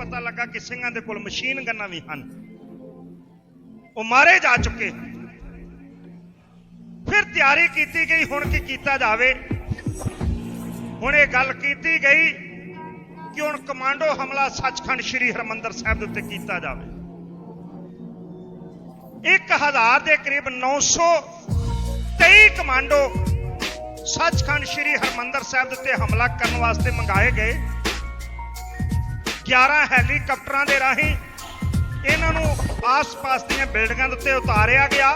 ਪਤਾ ਲੱਗਾ ਕਿ ਸਿੰਘਾਂ ਦੇ ਕੋਲ ਮਸ਼ੀਨ ਗੰਨਾਂ ਵੀ ਹਨ। ਉਹ ਮਾਰੇ ਜਾ ਚੁੱਕੇ। ਫਿਰ ਤਿਆਰੀ ਕੀਤੀ ਗਈ, ਹੁਣ ਕੀ ਕੀਤਾ ਜਾਵੇ? ਹੁਣ ਇਹ ਗੱਲ ਕੀਤੀ ਗਈ ਕਿ ਹੁਣ ਕਮਾਂਡੋ ਹਮਲਾ ਸੱਚਖੰਡ ਸ੍ਰੀ ਹਰਮੰਦਰ ਸਾਹਿਬ ਦੇ ਉੱਤੇ ਕੀਤਾ ਜਾਵੇ। 1000 ਦੇ ਕਰੀਬ 923 ਕਮਾਂਡੋ ਸੱਚਖੰਡ ਸ੍ਰੀ ਹਰਮੰਦਰ ਸਾਹਿਬ ਦੇ ਉੱਤੇ ਹਮਲਾ ਕਰਨ ਵਾਸਤੇ ਮੰਗਾਏ ਗਏ। 11 ਹੈਲੀਕਾਪਟਰਾਂ ਦੇ ਰਾਹੀਂ ਇਹਨਾਂ ਨੂੰ ਆਸ-ਪਾਸ ਦੀਆਂ ਬਿਲਡਿੰਗਾਂ ਦੇ ਉੱਤੇ ਉਤਾਰਿਆ ਗਿਆ।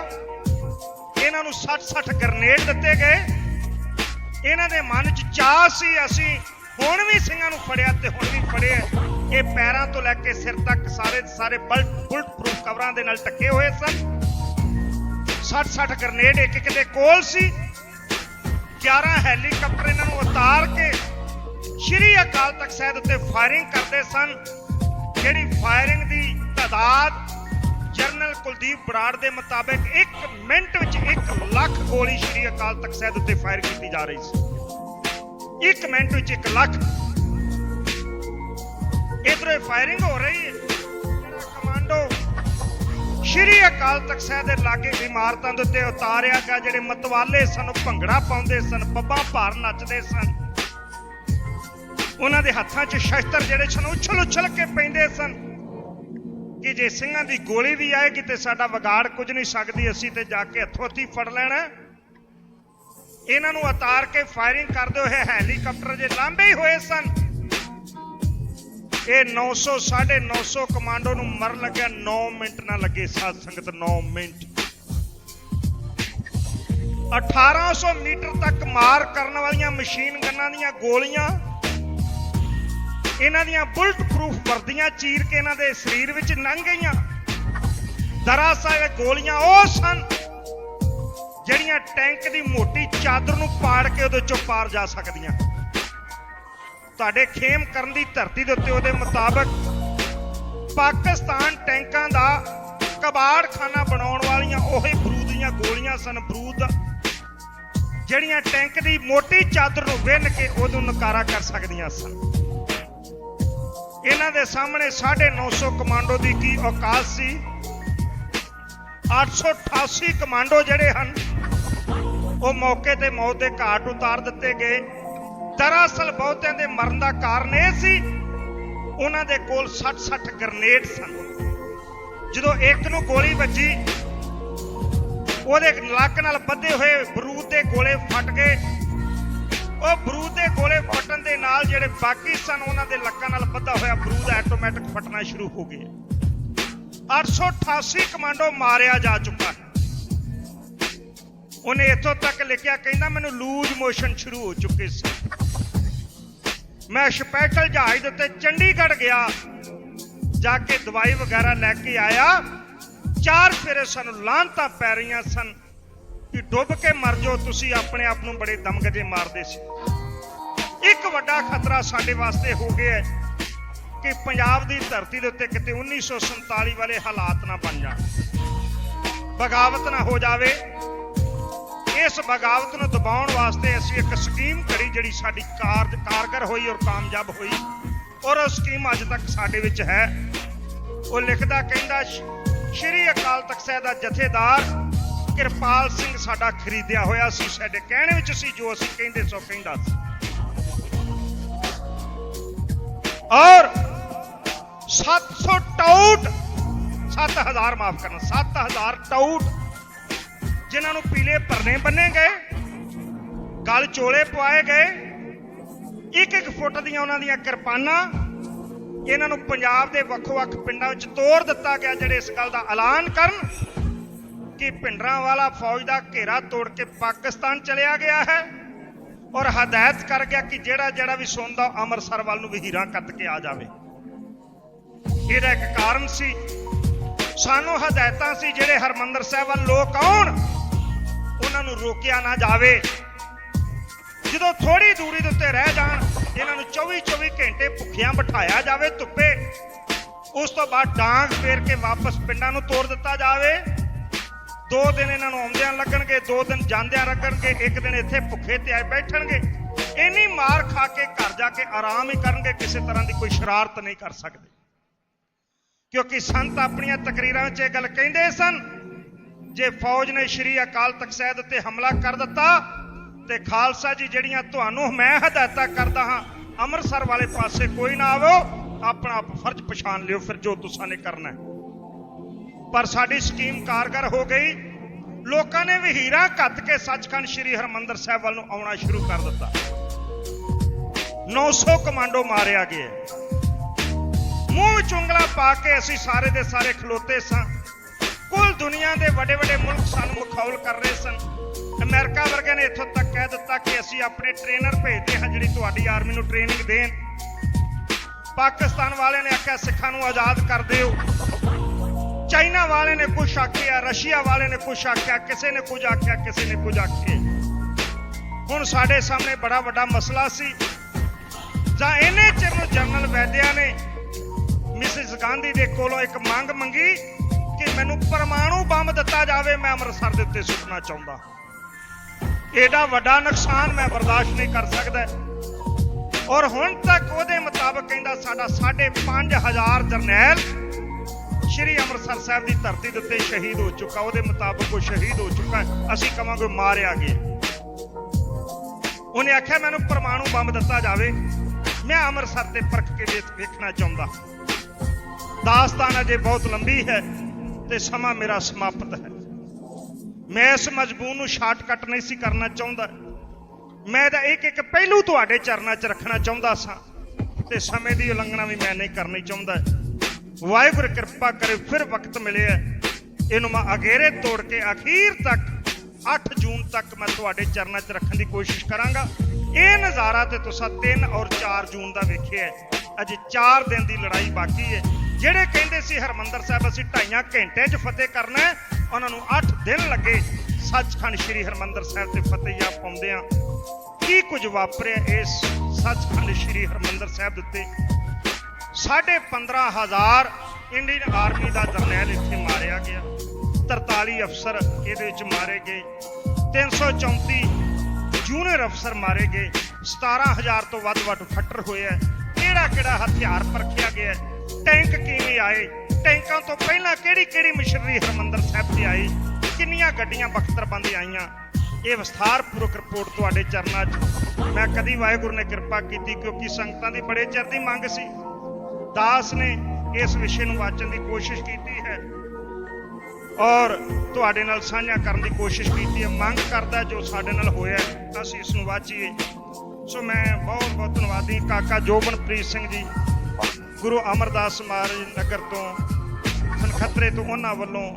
ਇਹਨਾਂ ਨੂੰ 60-60 ਗ੍ਰਨੇਡ ਦਿੱਤੇ ਗਏ। ਇਹਨਾਂ ਦੇ ਮਨ 'ਚ ਚਾਹ ਸੀ, ਅਸੀਂ ਹੁਣ ਵੀ ਸਿੰਘਾਂ ਨੂੰ ਫੜਿਆ ਤੇ ਹੁਣ ਵੀ ਫੜਿਆ ਇਹ ਪੈਰਾਂ ਤੋਂ ਲੈ ਕੇ ਸਿਰ ਤੱਕ ਸਾਰੇ ਦੇ ਸਾਰੇ ਬੁਲਟ ਪ੍ਰੂਫ ਕਵਰਾਂ ਦੇ ਨਾਲ ਟੱਕੇ ਹੋਏ ਸਨ। 60-60 ਗ੍ਰਨੇਡ ਇੱਕ ਇੱਕ ਦੇ ਕੋਲ ਸੀ। 11 ਹੈਲੀਕਾਪਟਰ ਇਹਨਾਂ ਨੂੰ ਸ਼੍ਰੀ ਅਕਾਲ ਤਖਤ ਸਾਹਿਬ ਉੱਤੇ ਫਾਇਰਿੰਗ ਕਰਦੇ ਸਨ। ਜਿਹੜੀ ਫਾਇਰਿੰਗ ਦੀ ਤਾਦਾਦ ਜਨਰਲ ਕੁਲਦੀਪ ਬਰਾੜ ਦੇ ਮੁਤਾਬਕ 1 ਮਿੰਟ ਵਿੱਚ 1 ਲੱਖ ਗੋਲੀ ਸ਼੍ਰੀ ਅਕਾਲ ਤਖਤ ਸਾਹਿਬ ਉੱਤੇ ਫਾਇਰ ਕੀਤੀ ਜਾ ਰਹੀ ਸੀ। 1 ਮਿੰਟ ਵਿੱਚ 1 ਲੱਖ। ਇਧਰੋਂ ਫਾਇਰਿੰਗ ਹੋ ਰਹੀ ਹੈ। ਜਿਹੜਾ ਕਮਾਂਡੋ ਸ਼੍ਰੀ ਅਕਾਲ ਤਖਤ ਸਾਹਿਬ ਦੇ ਲਾਗੇ ਇਮਾਰਤਾਂ ਦੇ ਉੱਤੇ ਉਤਾਰਿਆ ਗਿਆ, ਜਿਹੜੇ ਮਤਵਾਲੇ ਸਨ ਭੰਗੜਾ ਪਾਉਂਦੇ ਸਨ, ਬੱਬਾ ਭਾਰ ਨੱਚਦੇ ਸਨ। ਉਹਨਾਂ ਦੇ ਹੱਥਾਂ 'ਚ ਸ਼ਸਤਰ ਜਿਹੜੇ ਸਨ ਉਛਲ ਉਛਲ ਕੇ ਪੈਂਦੇ ਸਨ। ਕਿ ਜੇ ਸਿੰਘਾਂ ਦੀ ਗੋਲੀ ਵੀ ਆਏਗੀ ਤੇ ਸਾਡਾ ਵਿਗਾੜ ਕੁਝ ਨਹੀਂ ਸਕਦੀ, ਅਸੀਂ ਤੇ ਜਾ ਕੇ ਹੱਥੋਂ ਹੱਥੀ ਫੜ ਲੈਣਾ। ਇਹਨਾਂ ਨੂੰ ਉਤਾਰ ਕੇ ਫਾਇਰਿੰਗ ਕਰਦੇ ਹੋਏ ਹੈਲੀਕਾਪਟਰ ਜੇ ਲਾਂਬੇ ਹੀ ਹੋਏ ਸਨ। ਇਹ 900 950 ਕਮਾਂਡੋ ਨੂੰ ਮਰਨ ਲੱਗਿਆ 9 ਮਿੰਟ ਨਾ ਲੱਗੇ ਸਾਧ ਸੰਗਤ 9 ਮਿੰਟ। 1800 ਮੀਟਰ ਤੱਕ ਮਾਰ ਕਰਨ ਵਾਲੀਆਂ ਮਸ਼ੀਨ ਗੰਨਾਂ ਦੀਆਂ ਗੋਲੀਆਂ ਇਹਨਾਂ ਦੀਆਂ ਬੁਲਟ ਪ੍ਰੂਫ ਵਰਦੀਆਂ ਚੀਰ ਕੇ ਇਹਨਾਂ ਦੇ ਸਰੀਰ ਵਿੱਚ ਲੰਘ ਗਈਆਂ। ਦਰਅਸਲ ਇਹ ਗੋਲੀਆਂ ਉਹ ਸਨ ਜਿਹੜੀਆਂ ਟੈਂਕ ਦੀ ਮੋਟੀ ਚਾਦਰ ਨੂੰ ਪਾੜ ਕੇ ਉਹਦੇ ਚੋਂ ਪਾਰ ਜਾ ਸਕਦੀਆਂ। ਤੁਹਾਡੇ ਖੇਮ ਕਰਨ ਦੀ ਧਰਤੀ ਦੇ ਉੱਤੇ ਉਹਦੇ ਮੁਤਾਬਕ ਪਾਕਿਸਤਾਨ ਟੈਂਕਾਂ ਦਾ ਕਬਾੜਖਾਨਾ ਬਣਾਉਣ ਵਾਲੀਆਂ ਉਹੀ ਬਰੂਦ ਦੀਆਂ ਗੋਲੀਆਂ ਸਨ, ਬਰੂਦ ਜਿਹੜੀਆਂ ਟੈਂਕ ਦੀ ਮੋਟੀ ਚਾਦਰ ਨੂੰ ਵਿੰਨ ਕੇ ਉਹਨੂੰ ਨਕਾਰਾ ਕਰ ਸਕਦੀਆਂ ਸਨ। ਇਹਨਾਂ ਦੇ ਸਾਹਮਣੇ 950 ਕਮਾਂਡੋ ਦੀ ਕੀ ਔਕਾਤ ਸੀ? 888 ਕਮਾਂਡੋ ਜਿਹੜੇ ਹਨ, ਉਹ ਮੌਕੇ ਤੇ ਮੌਤ ਦੇ ਘਾਟ ਉਤਾਰ ਦਿੱਤੇ ਗਏ। ਦਰਅਸਲ ਬਹੁਤਿਆਂ ਦੇ ਮਰਨ ਦਾ ਕਾਰਨ ਇਹ ਸੀ, ਉਹਨਾਂ ਦੇ ਕੋਲ 60-60 ਗ੍ਰਨੇਡ ਸਨ। ਜਦੋਂ ਇੱਕ ਨੂੰ ਗੋਲੀ ਵੱਜੀ, ਉਹਦੇ ਲੱਕ ਨਾਲ ਬੱਧੇ ਹੋਏ ਬਰੂਦ ਦੇ ਗੋਲੇ ਫਟ ਗਏ। ਉਹ ਬਰੂਦ ਦੇ ਗੋਲੇ ਫਟਣ ਦੇ ਨਾਲ ਜਿਹੜੇ ਬਾਕੀ ਸਨ, ਉਹਨਾਂ ਦੇ ਲੱਕਾਂ ਨਾਲ ਬੱਧਾ ਹੋਇਆ ਬਰੂਦ ਆਟੋਮੈਟਿਕ ਫਟਣਾ ਸ਼ੁਰੂ ਹੋ ਗਿਆ। 888 ਕਮਾਂਡੋ ਮਾਰਿਆ ਜਾ ਚੁੱਕਾ ਹੈ। ਉਹਨੇ ਇੱਥੋਂ ਤੱਕ ਲਿਖਿਆ, ਕਹਿੰਦਾ ਮੈਨੂੰ ਲੂਜ਼ ਮੋਸ਼ਨ ਸ਼ੁਰੂ ਹੋ ਚੁੱਕੇ ਸੀ। ਮੈਂ ਸਪੈਸ਼ਲ ਜਹਾਜ਼ ਦੇ ਉੱਤੇ ਚੰਡੀਗੜ੍ਹ ਗਿਆ, ਜਾ ਕੇ ਦਵਾਈ ਵਗੈਰਾ ਲੈ ਕੇ ਆਇਆ। ਚਾਰ ਫੇਰੇ ਸਾਨੂੰ ਲਾਂਤਾਂ ਪੈ ਰਹੀਆਂ ਸਨ। ਕਿ ਡੁੱਬ ਕੇ ਮਰ ਜਾਓ, ਤੁਸੀਂ ਆਪਣੇ ਆਪ ਨੂੰ ਬੜੇ ਦਮਗਜੇ ਮਾਰਦੇ ਸੀ। ਇੱਕ ਵੱਡਾ ਖਤਰਾ ਸਾਡੇ ਵਾਸਤੇ ਹੋ ਗਿਆ ਕਿ ਪੰਜਾਬ ਦੀ ਧਰਤੀ ਦੇ ਉੱਤੇ ਕਿਤੇ 1947 ਵਾਲੇ ਹਾਲਾਤ ਨਾ ਬਣ ਜਾਣ। ਬਗਾਵਤ ਨਾ ਹੋ ਜਾਵੇ। ਇਸ ਬਗਾਵਤ ਨੂੰ ਦਬਾਉਣ ਵਾਸਤੇ ਅਸੀਂ ਇੱਕ ਸਕੀਮ ਕਰੀ ਜਿਹੜੀ ਸਾਡੀ ਕਾਰਜ ਕਾਰਗਰ ਹੋਈ ਔਰ ਕਾਮਯਾਬ ਹੋਈ। ਔਰ ਉਹ ਸਕੀਮ ਅੱਜ ਤੱਕ ਸਾਡੇ ਵਿੱਚ ਹੈ। ਉਹ ਲਿਖਦਾ, ਕਹਿੰਦਾ, ਸ਼੍ਰੀ ਅਕਾਲ ਤਖਤ ਸਾਹਿਬ ਦਾ ਜਥੇਦਾਰ ਕਿਰਪਾਲ ਸਿੰਘ ਸਾਡਾ ਖਰੀਦਿਆ ਹੋਇਆ ਸੀ, ਸਾਡੇ ਕਹਿਣ ਵਿੱਚ ਸੀ, ਜੋ ਅਸੀਂ ਕਹਿੰਦੇ ਸੋ ਕਹਿੰਦਾ ਸੀ। ਔਰ 700 ਟਾਊਟ 7000 ਮਾਫ ਕਰਨਾ 7000 ਟਾਊਟ ਜਿਨ੍ਹਾਂ ਨੂੰ ਪੀਲੇ ਭਰਨੇ ਬੰਨੇ ਗਏ, ਗਲ ਚੋਲੇ ਪਵਾਏ ਗਏ, ਇੱਕ ਇੱਕ ਫੁੱਟ ਦੀਆਂ ਉਹਨਾਂ ਦੀਆਂ ਕਿਰਪਾਨਾਂ ਇਹਨਾਂ ਨੂੰ ਪੰਜਾਬ ਦੇ ਵੱਖੋ-ਵੱਖ ਪਿੰਡਾਂ ਵਿੱਚ ਤੋੜ ਦਿੱਤਾ ਗਿਆ, ਜਿਹੜੇ ਇਸ ਗੱਲ ਦਾ ਐਲਾਨ ਕਰਨ ਕਿ ਪਿੰਡਰਾਂ ਵਾਲਾ ਫੌਜ ਦਾ ਘੇਰਾ ਤੋੜ ਕੇ ਪਾਕਿਸਤਾਨ ਚਲਿਆ ਗਿਆ ਹੈ ਔਰ ਹਦਾਇਤ ਕਰ ਗਿਆ ਕਿ ਜਿਹੜਾ ਜਿਹੜਾ ਵੀ ਸੁਣਦਾ ਅੰਮ੍ਰਿਤਸਰ ਵੱਲ ਨੂੰ ਵਹੀਰਾਂ ਕੱਤ ਕੇ ਆ ਜਾਵੇ। ਇਹਦਾ ਇੱਕ ਕਾਰਨ ਸੀ। ਸਾਨੂੰ ਹਦਾਇਤਾਂ ਸੀ ਜਿਹੜੇ ਹਰਮੰਦਰ ਸਾਹਿਬ ਵੱਲ ਲੋਕ ਆਉਣ, ਉਹਨਾਂ ਨੂੰ ਰੋਕਿਆ ਨਾ ਜਾਵੇ। ਜਦੋਂ ਥੋੜੀ ਦੂਰੀ ਦੇ ਉੱਤੇ ਰਹਿ ਜਾਣ, ਇਹਨਾਂ ਨੂੰ 24 24 ਘੰਟੇ ਭੁੱਖਿਆਂ ਬਿਠਾਇਆ ਜਾਵੇ ਧੁੱਪੇ। ਉਸ ਤੋਂ ਬਾਅਦ ਡਾਂਗ ਫੇਰ ਕੇ ਵਾਪਸ ਪਿੰਡਾਂ ਨੂੰ ਤੋੜ ਦਿੱਤਾ ਜਾਵੇ। ਦੋ ਦਿਨ ਇਹਨਾਂ ਨੂੰ ਆਉਂਦਿਆਂ ਲੱਗਣਗੇ, ਦੋ ਦਿਨ ਜਾਂਦਿਆਂ ਲੱਗਣਗੇ, ਇੱਕ ਦਿਨ ਇੱਥੇ ਭੁੱਖੇ ਤੇ ਆਏ ਬੈਠਣਗੇ। ਇੰਨੀ ਮਾਰ ਖਾ ਕੇ ਘਰ ਜਾ ਕੇ ਆਰਾਮ ਹੀ ਕਰਨਗੇ, ਕਿਸੇ ਤਰ੍ਹਾਂ ਦੀ ਕੋਈ ਸ਼ਰਾਰਤ ਨਹੀਂ ਕਰ ਸਕਦੇ। ਕਿਉਂਕਿ ਸੰਤ ਆਪਣੀਆਂ ਤਕਰੀਰਾਂ 'ਚ ਇਹ ਗੱਲ ਕਹਿੰਦੇ ਸਨ, ਜੇ ਫੌਜ ਨੇ ਸ਼੍ਰੀ ਅਕਾਲ ਤਖਤ ਸਾਹਿਬ ਉੱਤੇ ਹਮਲਾ ਕਰ ਦਿੱਤਾ, ਤੇ ਖਾਲਸਾ ਜੀ ਜਿਹੜੀਆਂ ਤੁਹਾਨੂੰ ਮੈਂ ਹਦਾਇਤਾਂ ਕਰਦਾ ਹਾਂ, ਅੰਮ੍ਰਿਤਸਰ ਵਾਲੇ ਪਾਸੇ ਕੋਈ ਨਾ ਆਵੋ, ਆਪਣਾ ਆਪ ਫਰਜ਼ ਪਛਾਣ ਲਿਓ, ਫਿਰ ਜੋ ਤੁਸੀਂ ਨੇ ਕਰਨਾ ਹੈ। ਪਰ ਸਾਡੀ ਸਕੀਮ ਕਾਰਗਰ ਹੋ ਗਈ। ਲੋਕਾਂ ਨੇ ਵਹੀਰਾਂ ਕੱਤ ਕੇ ਸੱਚਖੰਡ ਸ੍ਰੀ ਹਰਮੰਦਰ ਸਾਹਿਬ ਵੱਲ ਨੂੰ ਆਉਣਾ ਸ਼ੁਰੂ ਕਰ ਦਿੱਤਾ। 900 ਕਮਾਂਡੋ ਮਾਰਿਆ ਗਿਆ। ਮੂੰਹ ਚੁੰਗਲਾ ਪਾ ਕੇ ਅਸੀਂ ਸਾਰੇ ਦੇ ਸਾਰੇ ਖਲੋਤੇ ਸਾਂ। ਕੁੱਲ ਦੁਨੀਆ ਦੇ ਵੱਡੇ ਵੱਡੇ ਮੁਲਕ ਸਾਨੂੰ ਮਖੌਲ ਕਰ ਰਹੇ ਸਨ। ਅਮਰੀਕਾ ਵਰਗੇ ਨੇ ਇੱਥੋਂ ਤੱਕ ਕਹਿ ਦਿੱਤਾ ਕਿ ਅਸੀਂ ਆਪਣੇ ਟ੍ਰੇਨਰ ਭੇਜਦੇ ਹਾਂ ਜਿਹੜੀ ਤੁਹਾਡੀ ਆਰਮੀ ਨੂੰ ਟ੍ਰੇਨਿੰਗ ਦੇਣ। ਪਾਕਿਸਤਾਨ ਵਾਲਿਆਂ ਨੇ ਆਖਿਆ, ਸਿੱਖਾਂ ਨੂੰ ਆਜ਼ਾਦ ਕਰ ਦਿਓ। ਚਾਈਨਾ ਵਾਲੇ ਨੇ ਕੁਝ ਆਖਿਆ, ਰਸ਼ੀਆ ਵਾਲੇ ਨੇ ਕੁਝ ਆਖਿਆ, ਕਿਸੇ ਨੇ ਕੁਝ ਆਖਿਆ, ਕਿਸੇ ਨੇ ਕੁਝ ਆਖਿਆ। ਹੁਣ ਸਾਡੇ ਸਾਹਮਣੇ ਬੜਾ ਵੱਡਾ ਮਸਲਾ ਸੀ। ਜਾਂ ਇਹਨੇ ਚਿਰ ਨੂੰ ਜਨਰਲ ਵੈਦਿਆ ਨੇ ਮਿਸਿਸ ਗਾਂਧੀ ਦੇ ਕੋਲੋਂ ਇੱਕ ਮੰਗ ਮੰਗੀ ਕਿ ਮੈਨੂੰ ਪਰਮਾਣੂ ਬੰਬ ਦਿੱਤਾ ਜਾਵੇ, ਮੈਂ ਅੰਮ੍ਰਿਤਸਰ ਦੇ ਉੱਤੇ ਸੁੱਟਣਾ ਚਾਹੁੰਦਾ। ਇਹਦਾ ਵੱਡਾ ਨੁਕਸਾਨ ਮੈਂ ਬਰਦਾਸ਼ਤ ਨਹੀਂ ਕਰ ਸਕਦਾ। ਔਰ ਹੁਣ ਤੱਕ ਉਹਦੇ ਮੁਤਾਬਕ ਕਹਿੰਦਾ ਸਾਡਾ 5.5000 ਜਰਨੈਲ ਅੰਮ੍ਰਿਤਸਰ ਸਾਹਿਬ ਦੀ ਧਰਤੀ ਦੇ ਉੱਤੇ ਸ਼ਹੀਦ ਹੋ ਚੁੱਕਾ, ਉਹਦੇ ਮੁਤਾਬਕ ਉਹ ਸ਼ਹੀਦ ਹੋ ਚੁੱਕਾ ਅਸੀਂ ਕਵਾਂਗੇ ਮਾਰਿਆ ਗਿਆ। ਉਹਨੇ ਆਖਿਆ, ਮੈਨੂੰ ਪਰਮਾਣੂ ਬੰਬ ਦਿੱਤਾ ਜਾਵੇ। ਮੈਂ ਅੰਮ੍ਰਿਤਸਰ ਤੇ ਪਰਖ ਕੇ ਵੇਖਣਾ ਚਾਹੁੰਦਾ। ਦਾਸਤਾਨ ਅਜੇ ਬਹੁਤ ਲੰਬੀ ਹੈ ਤੇ ਸਮਾਂ ਮੇਰਾ ਸਮਾਪਤ ਹੈ। ਮੈਂ ਇਸ ਮਜਬੂਰ ਨੂੰ ਸ਼ਾਰਟਕਟ ਨਹੀਂ ਸੀ ਕਰਨਾ ਚਾਹੁੰਦਾ। ਮੈਂ ਤਾਂ ਇੱਕ ਇੱਕ ਪਹਿਲੂ ਤੁਹਾਡੇ ਚਰਨਾਂ 'ਚ ਰੱਖਣਾ ਚਾਹੁੰਦਾ ਸਾਂ ਤੇ ਸਮੇਂ ਦੀ ਉਲੰਘਣਾ ਵੀ ਮੈਂ ਨਹੀਂ ਕਰਨੀ ਚਾਹੁੰਦਾ। ਵਾਹਿਗੁਰੂ ਕਿਰਪਾ ਕਰੇ, ਫਿਰ ਵਕਤ ਮਿਲਿਆ। ਇਹਨੂੰ ਮੈਂ ਅਗੇਰੇ ਤੋੜ ਕੇ ਅਖੀਰ ਤੱਕ 8 ਜੂਨ ਤੱਕ ਮੈਂ ਤੁਹਾਡੇ ਚਰਨਾਂ 'ਚ ਰੱਖਣ ਦੀ ਕੋਸ਼ਿਸ਼ ਕਰਾਂਗਾ। ਇਹ ਨਜ਼ਾਰਾ ਤੇ ਤੁਸੀਂ 3 ਔਰ 4 ਜੂਨ ਦਾ ਵੇਖਿਆ ਅਜੇ 4 ਦਿਨ ਦੀ ਲੜਾਈ ਬਾਕੀ ਹੈ। ਜਿਹੜੇ ਕਹਿੰਦੇ ਸੀ ਹਰਮੰਦਰ ਸਾਹਿਬ, ਅਸੀਂ ਢਾਈਆਂ ਘੰਟੇ 'ਚ ਫਤਿਹ ਕਰਨਾ ਉਹਨਾਂ ਨੂੰ 8 ਦਿਨ ਲੱਗੇ। ਸੱਚਖੰਡ ਸ੍ਰੀ ਹਰਮੰਦਰ ਸਾਹਿਬ ਤੇ ਫਤਿਹ ਆ ਪਾਉਂਦੇ ਆ ਕੀ ਕੁਝ ਵਾਪਰਿਆ ਇਸ ਸੱਚਖੰਡ ਸ੍ਰੀ ਹਰਮੰਦਰ ਸਾਹਿਬ ਦੇ ਉੱਤੇ? 15000 ਇੰਡੀਅਨ ਆਰਮੀ ਦਾ ਜਰਨੈਲ ਇੱਥੇ ਮਾਰਿਆ ਗਿਆ। 43 ਅਫਸਰ ਇਹਦੇ ਵਿੱਚ ਮਾਰੇ ਗਏ। 334 ਜੂਨੀਅਰ ਅਫਸਰ ਮਾਰੇ ਗਏ। 17000 ਤੋਂ ਵੱਧ ਵੱਧ ਫੱਟਰ ਹੋਏ ਆ। ਕਿਹੜਾ ਕਿਹੜਾ ਹਥਿਆਰ ਪਰਖਿਆ ਗਿਆ ਟੈਂਕ ਕਿਵੇਂ ਆਏ? ਟੈਂਕਾਂ ਤੋਂ ਪਹਿਲਾਂ ਕਿਹੜੀ ਕਿਹੜੀ ਮਸ਼ੀਨਰੀ ਹਰਮੰਦਰ ਸਾਹਿਬ ਤੇ ਆਈ? ਕਿੰਨੀਆਂ ਗੱਡੀਆਂ ਬਖਤਰਬੰਦ ਆਈਆਂ? ਇਹ ਵਿਸਥਾਰਪੂਰਵਕ ਰਿਪੋਰਟ ਤੁਹਾਡੇ ਚਰਨਾਂ 'ਚ। ਮੈਂ ਕਦੀ ਵਾਹਿਗੁਰੂ ਨੇ ਕਿਰਪਾ ਕੀਤੀ ਕਿਉਂਕਿ ਸੰਗਤਾਂ ਦੀ ਬੜੇ ਚਿਰ ਦੀ ਮੰਗ ਸੀ। ਦਾਸ ਨੇ ਇਸ ਵਿਸ਼ੇ ਨੂੰ ਵਾਚਣ ਦੀ ਕੋਸ਼ਿਸ਼ ਕੀਤੀ ਹੈ। ਔਰ ਤੁਹਾਡੇ ਨਾਲ ਸਾਂਝਾ ਕਰਨ ਦੀ ਕੋਸ਼ਿਸ਼ ਕੀਤੀ ਹੈ। ਮੰਗ ਕਰਦਾ ਜੋ ਸਾਡੇ ਨਾਲ ਹੋਇਆ ਹੈ, ਅਸੀਂ ਇਸ ਨੂੰ ਵਾਚੀਏ। ਸੋ ਮੈਂ ਬਹੁਤ ਬਹੁਤ ਧੰਨਵਾਦੀ ਕਾਕਾ ਜੋਬਨਪ੍ਰੀਤ ਸਿੰਘ ਜੀ ਗੁਰੂ ਅਮਰਦਾਸ ਮਹਾਰਾਜ ਨਗਰ ਤੋਂ ਖਤਰੇ ਤੋਂ ਉਹਨਾਂ ਵੱਲੋਂ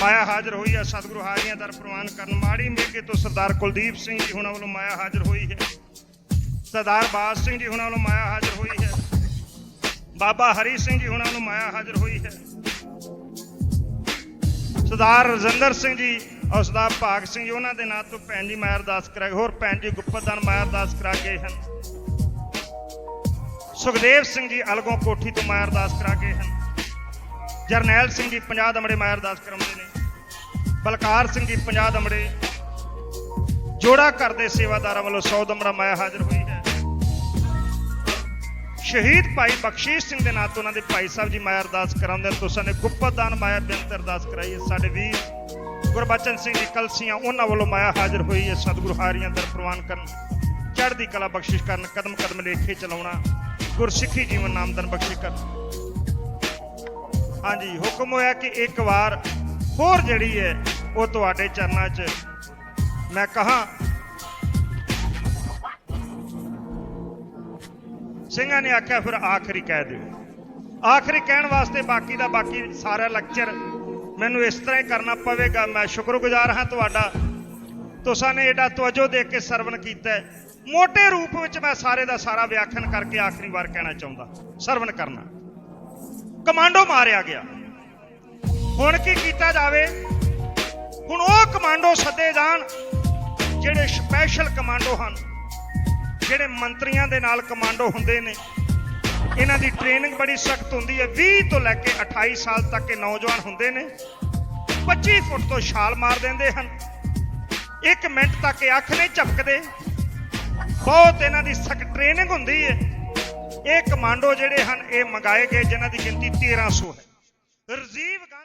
ਮਾਇਆ ਹਾਜ਼ਰ ਹੋਈ ਹੈ। ਸਤਿਗੁਰੂ ਹਾਜ਼ਰੀਆਂ ਦਰ ਪ੍ਰਵਾਨ ਕਰਨ। ਮਾੜੀ ਮੇਗੇ ਤੋਂ ਸਰਦਾਰ ਕੁਲਦੀਪ ਸਿੰਘ ਜੀ ਉਹਨਾਂ ਵੱਲੋਂ ਮਾਇਆ ਹਾਜ਼ਰ ਹੋਈ ਹੈ। ਸਰਦਾਰ ਬਾਸ ਸਿੰਘ ਜੀ ਉਹਨਾਂ ਵੱਲੋਂ ਮਾਇਆ ਹਾਜ਼ਰ ਹੋਈ ਹੈ। ਬਾਬਾ ਹਰੀ ਸਿੰਘ ਜੀ ਹੁਣਾਂ ਨੂੰ ਮਾਇਆ ਹਾਜ਼ਰ ਹੋਈ ਹੈ। ਸਰਦਾਰ ਰਜਿੰਦਰ ਸਿੰਘ ਜੀ ਔਰ ਸਰਦਾਰ ਭਾਗ ਸਿੰਘ ਜੀ, ਉਹਨਾਂ ਦੇ ਨਾਂ ਤੋਂ ਭੈਣ ਜੀ ਮਾਇਆ ਅਰਦਾਸ ਕਰਾ ਗਏ। ਹੋਰ ਭੈਣ ਜੀ ਗੁਪਤਦਾਨ ਮਾਇਆ ਅਰਦਾਸ ਕਰਾ ਗਏ ਹਨ। ਸੁਖਦੇਵ ਸਿੰਘ ਜੀ ਅਲਗੋਂ ਕੋਠੀ ਤੋਂ ਮਾਇਆ ਅਰਦਾਸ ਕਰਾ ਗਏ ਹਨ। ਜਰਨੈਲ ਸਿੰਘ ਜੀ 50 ਦਮੜੇ ਮਾਇਆ ਅਰਦਾਸ ਕਰਾਉਂਦੇ ਨੇ। ਬਲਕਾਰ ਸਿੰਘ ਜੀ 50 ਦਮੜੇ। ਜੋੜਾ ਕਰਦੇ ਸੇਵਾਦਾਰਾਂ ਵੱਲੋਂ 100 ਦਮੜਾ ਮਾਇਆ ਹਾਜ਼ਰ ਹੋਈ ਸ਼ਹੀਦ ਭਾਈ ਬਖਸ਼ੀਸ਼ ਸਿੰਘ ਦੇ ਨਾਂ ਤੋਂ ਉਹਨਾਂ ਦੇ ਭਾਈ ਸਾਹਿਬ ਜੀ ਮਾਇਆ ਅਰਦਾਸ ਕਰਾਉਂਦੇ ਨੇ ਤੁਸਾਂ ਨੇ ਗੁਪਤਦਾਨ ਮਾਇਆ ਬੇਨਤ ਅਰਦਾਸ ਕਰਾਈ ਹੈ ਸਾਡੇ ਵੀਰ ਗੁਰਬਚਨ ਸਿੰਘ ਦੀ ਕਲਸੀਆਂ, ਉਹਨਾਂ ਵੱਲੋਂ ਮਾਇਆ ਹਾਜ਼ਰ ਹੋਈ ਹੈ। ਸਤਿਗੁਰੂ ਹਾਰੀਆਂ ਦਰ ਪ੍ਰਵਾਨ ਕਰਨ, ਚੜ੍ਹਦੀ ਕਲਾ ਬਖਸ਼ਿਸ਼ ਕਰਨ ਕਦਮ ਕਦਮ ਲੇਖੇ ਚਲਾਉਣਾ, ਗੁਰਸਿੱਖੀ ਜੀਵਨ ਨਾਮਦਨ ਬਖਸ਼ਿਸ਼ ਕਰਨ। ਹਾਂਜੀ, ਹੁਕਮ ਹੋਇਆ ਕਿ ਇੱਕ ਵਾਰ ਹੋਰ ਜਿਹੜੀ ਹੈ, ਉਹ ਤੁਹਾਡੇ ਚਰਨਾਂ 'ਚ ਮੈਂ ਕਹਾ ਸਿੰਘਾਂ ਨੇ ਆਖਿਆ, ਫਿਰ ਆਖਰੀ ਕਹਿ ਦਿਓ। ਆਖਰੀ ਕਹਿਣ ਵਾਸਤੇ ਬਾਕੀ ਦਾ ਬਾਕੀ ਸਾਰਾ ਲੈਕਚਰ ਮੈਨੂੰ ਇਸ ਤਰ੍ਹਾਂ ਹੀ ਕਰਨਾ ਪਵੇਗਾ। ਮੈਂ ਸ਼ੁਕਰਗੁਜ਼ਾਰ ਹਾਂ ਤੁਹਾਡਾ। ਤੁਸਾਂ ਨੇ ਏਡਾ ਤਵੱਜੋ ਦੇ ਕੇ ਸਰਵਣ ਕੀਤਾ। ਮੋਟੇ ਰੂਪ ਵਿੱਚ ਮੈਂ ਸਾਰੇ ਦਾ ਸਾਰਾ ਵਿਆਖਿਆਨ ਕਰਕੇ ਆਖਰੀ ਵਾਰ ਕਹਿਣਾ ਚਾਹੁੰਦਾ। ਸਰਵਣ ਕਰਨਾ। ਕਮਾਂਡੋ ਮਾਰਿਆ ਗਿਆ। ਹੁਣ ਕੀ ਕੀਤਾ ਜਾਵੇ? ਹੁਣ ਉਹ ਕਮਾਂਡੋ ਸੱਦੇ ਜਾਣ ਜਿਹੜੇ ਸਪੈਸ਼ਲ ਕਮਾਂਡੋ ਹਨ। ਜਿਹੜੇ ਮੰਤਰੀਆਂ ਦੇ ਨਾਲ ਕਮਾਂਡੋ ਹੁੰਦੇ ਨੇ, ਇਹਨਾਂ ਦੀ ਟ੍ਰੇਨਿੰਗ ਬੜੀ ਸਖਤ ਹੁੰਦੀ ਹੈ। 20 ਤੋਂ ਲੈ ਕੇ 28 ਸਾਲ ਤੱਕ ਇਹ ਨੌਜਵਾਨ ਹੁੰਦੇ ਨੇ। 25 ਫੁੱਟ ਤੋਂ ਛਾਲ ਮਾਰ ਦਿੰਦੇ ਹਨ। 1 ਮਿੰਟ ਤੱਕ ਇਹ ਅੱਖ ਨਹੀਂ ਝਪਕਦੇ। ਬਹੁਤ ਇਹਨਾਂ ਦੀ ਸਖਤ ਟ੍ਰੇਨਿੰਗ ਹੁੰਦੀ ਹੈ। ਇਹ ਕਮਾਂਡੋ ਜਿਹੜੇ ਹਨ, ਇਹ ਮੰਗਾਏ ਗਏ, ਜਿਨ੍ਹਾਂ ਦੀ ਗਿਣਤੀ 1300 ਹੈ। ਰਾਜੀਵ ਗਾਂਧੀ